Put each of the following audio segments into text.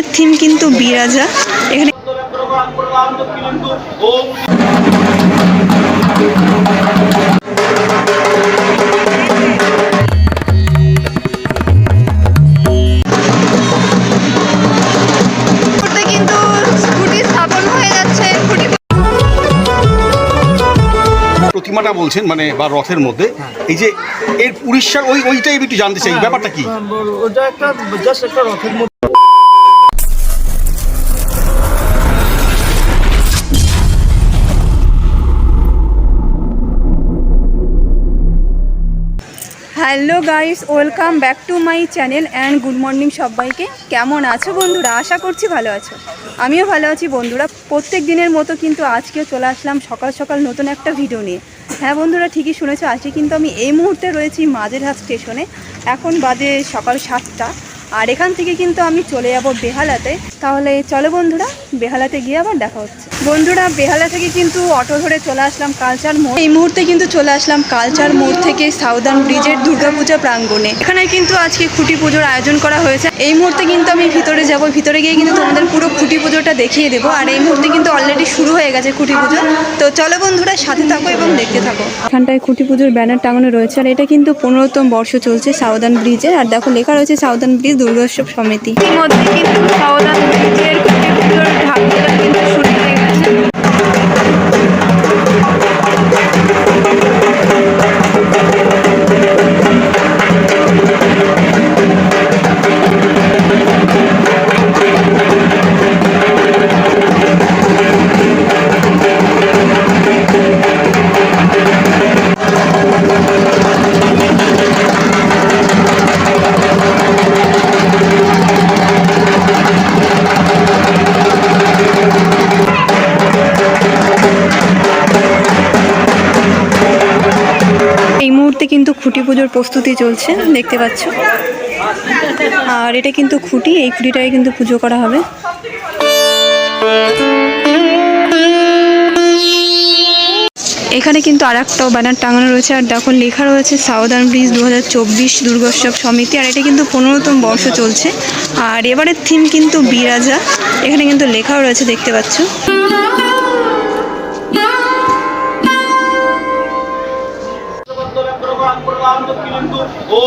এবারের থিম কিন্তু বিরাজা এখানে হয়ে প্রতিমাটা বলছেন মানে বা রথের মধ্যে। এই যে এর উড়িষ্যার ওই ওইটাই আমি একটু জানতে চাই ব্যাপারটা কি? হ্যাঁ, ওটা একটা জাস্ট একটা রথের মধ্যে hello guys, welcome back to my channel and good morning সবাইকে। কেমন আছো বন্ধুরা? আশা করছি ভালো আছো। আমিও ভালো আছি বন্ধুরা। প্রত্যেক দিনের মতো কিন্তু আজকেও চলে আসলাম সকাল সকাল নতুন একটা ভিডিও নিয়ে। হ্যাঁ বন্ধুরা, ঠিকই শুনেছো, আজকে কিন্তু আমি এই মুহূর্তে রয়েছি মাঝেরহাট স্টেশনে। এখন বাজে সকাল সাতটা। আর এখান থেকে কিন্তু আমি চলে যাব বেহালাতে। তাহলে চলো বন্ধুরা, বেহালাতে গিয়ে আবার দেখা হচ্ছে। বন্ধুরা, বেহালা থেকে কিন্তু অটো ধরে চলে আসলাম কালচার মোড়। এই মুহূর্তে কিন্তু চলে আসলাম কালচার মোড় থেকে সাউদার্ন ব্রিজের দুর্গাপূজা প্রাঙ্গণে। এখানে কিন্তু আজকে খুঁটি পুজোর আয়োজন করা হয়েছে। এই মুহূর্তে কিন্তু আমি ভিতরে যাব। ভিতরে গিয়ে কিন্তু তোমাদের পুরো খুঁটি পুজোটা দেখিয়ে দেবো। আর এই মুহূর্তে কিন্তু অলরেডি শুরু হয়ে গেছে খুঁটি পুজো। তো চলো বন্ধুরা, সাথে থাকো এবং দেখতে থাকো। এখানটায় খুঁটি পুজোর ব্যানার টাঙানো রয়েছে। আর এটা কিন্তু পনেরোতম বর্ষ চলছে সাউদার্ন ব্রিজের। আর দেখো, লেখা রয়েছে সাউদার্ন ব্রিজ দুর্গোৎসব সমিতি। ইতিমধ্যে কিন্তু খুঁটি পুজোর প্রস্তুতি চলছে, দেখতে পাচ্ছ। আর এটা কিন্তু খুঁটি, এই খুঁটিটাকে কিন্তু পুজো করা হবে। এখানে কিন্তু আর একটাও ব্যানার টাঙানো রয়েছে, আর দেখো লেখা রয়েছে সাউদার্ন ব্রিজ দু হাজার চব্বিশ দুর্গোৎসব সমিতি, আর এটা কিন্তু পনেরোতম বর্ষ চলছে। আর এবারের থিম কিন্তু বিরাজা, এখানে কিন্তু লেখাও রয়েছে, দেখতে পাচ্ছ।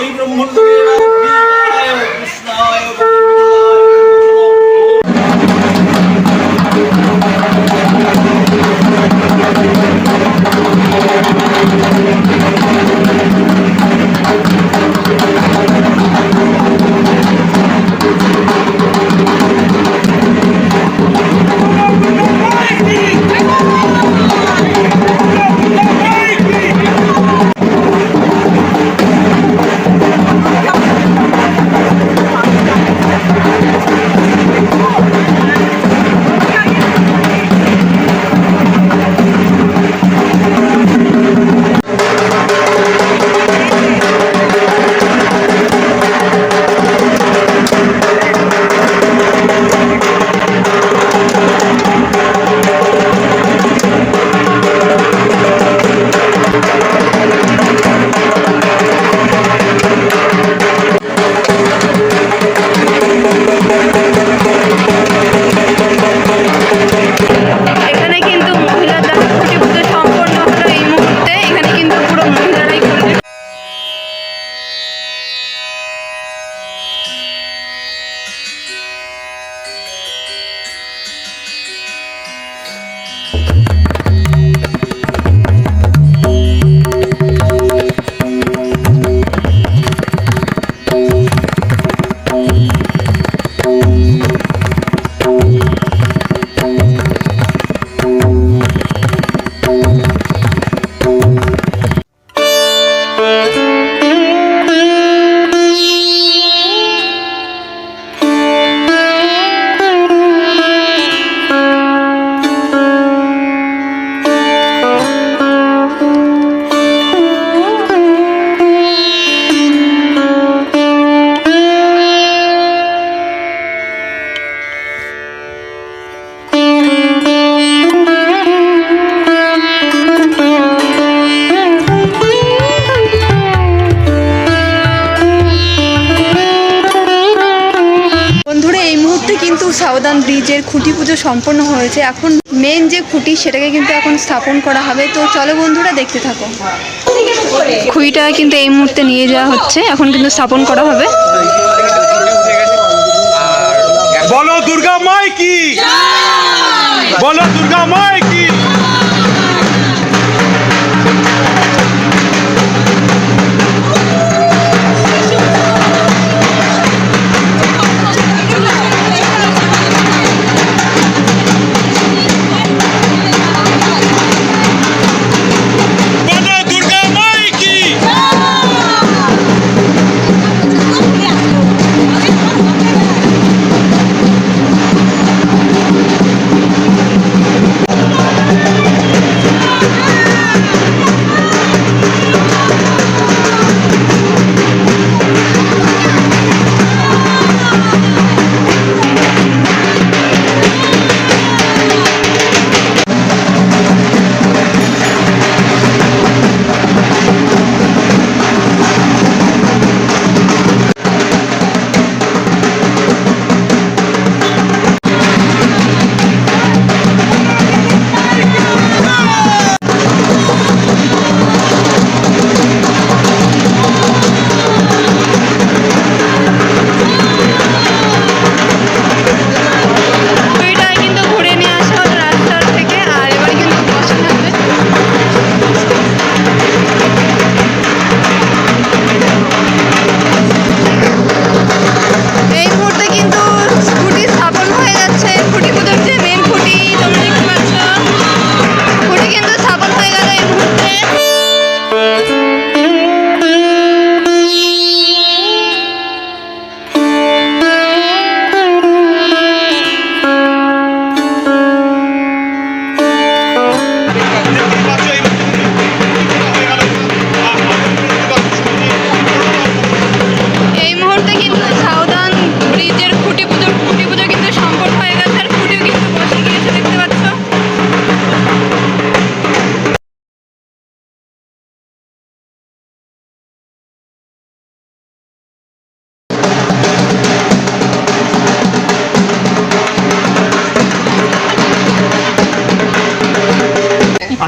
श्रीब्रह्मण्ये कृष्णाय সাবধান ব্রিজের খুঁটি পুজো সম্পন্ন হয়েছে। এখন মেন যে খুঁটি, সেটাকে কিন্তু এখন স্থাপন করা হবে। তো চলো বন্ধুরা, দেখতে থাকো। খুঁটিটা কিন্তু এই মুহূর্তে নিয়ে যাওয়া হচ্ছে। এখন কিন্তু স্থাপন করা হবে। বলো দুর্গা মাই কি? বলো দুর্গা মাই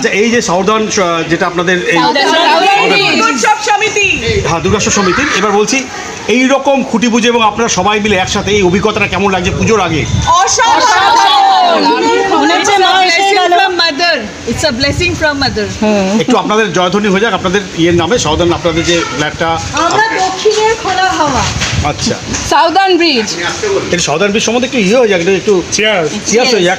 আচ্ছা এই যে সাউদার্ন যেটা আপনাদের এই সমিতি। হ্যাঁ দুর্গাশ্বর সমিতির এবার বলছি এই রকম খুঁটি পুজো এবং আপনারা সবাই মিলে একসাথে এই অভিজ্ঞতাটা কেমন লাগছে পুজোর আগে? একটু আপনাদের জয়ধ্বনি হয়ে যাক আপনাদের ইয়ের নামে সাউদার্ন আপনাদের যে ফ্ল্যাটটা আমরা দক্ষিণের খোলা হাওয়া। আচ্ছা। Southern bridge. একটু সাউদার্ন বীজ সম্বন্ধে একটু ইয়ে হয়ে যাক একটু একটু চিয়ার চিয়ার্স হয়ে যাক।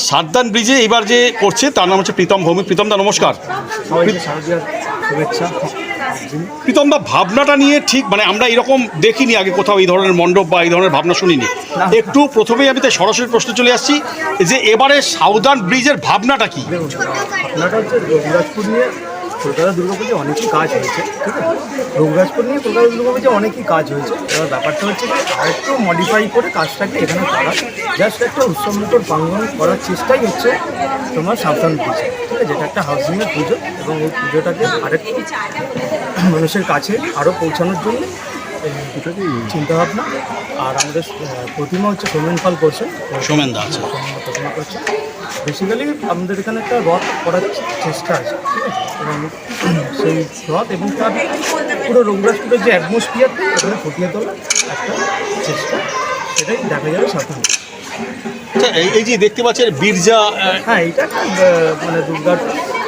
দাদা সাতদান ব্রিজে এবার যে করছে তার নাম হচ্ছে প্রীতম ভৌমিক। প্রীতম দা নমস্কার। প্রীতম দা ভাবনাটা নিয়ে ঠিক মানে আমরা এরকম দেখিনি আগে কোথাও এই ধরনের মণ্ডপ বা এই ধরনের ভাবনা শুনিনি। একটু প্রথমেই আমি তাই সরাসরি প্রশ্ন চলে আসছি যে এবারে সাউদার্ন ব্রিজের ভাবনাটা কি? কলকাতা দুর্গাপুজো অনেকই কাজ হয়েছে, ঠিক আছে? রঘুরাজপুর নিয়ে কলকাতা দুর্গাপুজো অনেকই কাজ হয়েছে। এবার ব্যাপারটা হচ্ছে যে আরেকটু মডিফাই করে কাজটাকে এখানে করা। জাস্ট একটা উৎসবমুখর প্রাঙ্গন করার চেষ্টাই হচ্ছে তোমার সাবধান পুজো, ঠিক আছে? যেটা একটা হাউসিংয়ের পুজো এবং এই পুজোটাকে আরেকটু মানুষের কাছে আরও পৌঁছানোর জন্য চিন্তা ভাবনা আর আমাদের প্রতিমা হচ্ছে সোমেন পাল করছেন সোমেন দা আছে প্রতিমা করছে। বেসিক্যালি আমাদের এখানে একটা রথ করার চেষ্টা আছে ঠিক আছে? এবং সেই রথ এবং তার পুরো রঘুরাজপুরের যে অ্যাটমসফিয়ারটা এখানে ফুটিয়ে তোলা একটা চেষ্টা সেটাই দেখা যাবে সাধারণত আচ্ছা, এই এই যে দেখতে পাচ্ছেন বীরজা হ্যাঁ এটা মানে দুর্গার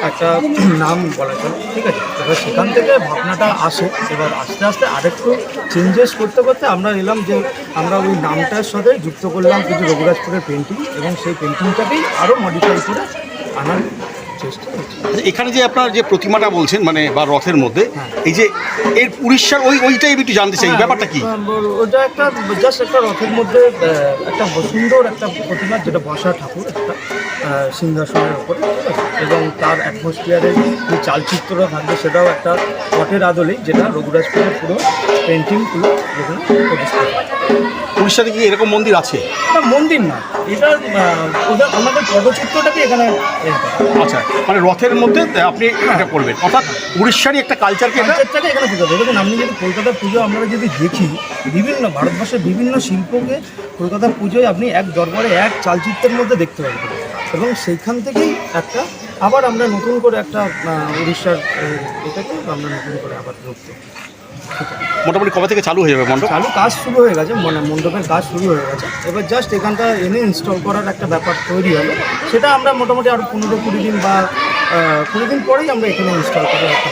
একটা নাম বলা চলে, ঠিক আছে? এবার সেখান থেকে ভাবনাটা আসে। এবার আস্তে আস্তে আরেকটু চেঞ্জেস করতে করতে আমরা এলাম যে আমরা ওই নামটার সাথে যুক্ত করলাম কিছু রঘুরাজপুরের পেন্টিং এবং সেই পেন্টিংটাকেই আরও মডিফাই করে আনার চেষ্টা এখানে যে আপনার যে প্রতিমাটা বলছেন মানে বা রথের মধ্যে এই যে এর উড়িষ্যার ওই ওইটাই একটু জানতে চাই ব্যাপারটা কি? হ্যাঁ, ওটা একটা জাস্ট একটা রথের মধ্যে একটা সুন্দর একটা প্রতিমা যেটা বসা ঠাকুর একটা সিংহাসনের ওপরে এবং তার অ্যাটমসফিয়ারে যে চালচিত্রটা থাকবে সেটাও একটা পটের আদলেই যেটা রঘুরাজপুরের পুরো পেন্টিংগুলো প্রতিষ্ঠিত উড়িষ্যাতে কি এরকম মন্দির আছে? মন্দির না এটা আমাদের পটচিত্রটাকে এখানে আচ্ছা। মানে রথের মধ্যে আপনি এটা করবেন। অর্থাৎ উড়িষ্যারই একটা কালচারকে কালচারটাকে এখানে দেখুন আপনি যদি কলকাতার পুজো আমরা যদি দেখি, বিভিন্ন ভারতবর্ষের বিভিন্ন শিল্পকে কলকাতার পুজোয় আপনি এক দরবারে, এক চালচিত্রের মধ্যে দেখতে পাবেন। এবং সেইখান থেকেই একটা, আবার আমরা নতুন করে একটা উড়িষ্যার এটাকে আমরা নতুন করে আবার মোটামুটি কবে থেকে চালু হয়ে যাবে মণ্ডপ চালু কাজ শুরু হয়ে গেছে মানে মণ্ডপের কাজ শুরু হয়ে গেছে। এবার জাস্ট এখানটা এনে ইনস্টল করার একটা ব্যাপার তৈরি হবে। সেটা আমরা মোটামুটি আরও পনেরো কুড়ি দিন বা কুড়ি দিন পরেই আমরা এখানে ইনস্টল করার একটা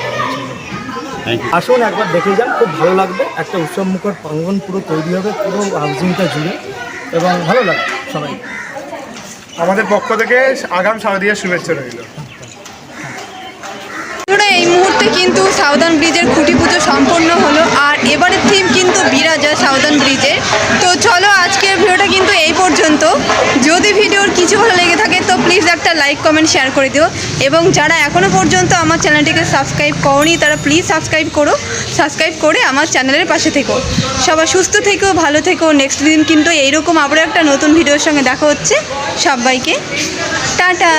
আসুন একবার দেখে যান খুব ভালো লাগবে। একটা উৎসব উৎসবমুখর প্রাঙ্গন পুরো তৈরি হবে পুরো হাউজিংটা জুড়ে। এবং ভালো লাগবে সবাই। আমাদের পক্ষ থেকে আগাম শারদীয় শুভেচ্ছা রইল। মুহূর্তে কিন্তু সাউদার্ন ব্রিজের খুঁটি পুজো সম্পন্ন হলো আর এবারের থিম কিন্তু বিরাজা সাউদার্ন ব্রিজের। তো চলো আজকের ভিডিওটা কিন্তু এই পর্যন্ত। যদি ভিডিওর কিছু ভালো লেগে থাকে তো প্লিজ একটা লাইক কমেন্ট শেয়ার করে দিও। এবং যারা এখনও পর্যন্ত আমার চ্যানেলটিকে সাবস্ক্রাইব করনি, তারা প্লিজ সাবস্ক্রাইব করো। সাবস্ক্রাইব করে আমার চ্যানেলের পাশে থেকো। সবাই সুস্থ থেকো, ভালো থেকো। নেক্সট দিন কিন্তু এইরকম আবারও একটা নতুন ভিডিওর সঙ্গে দেখা হচ্ছে। সবাইকে টাটা।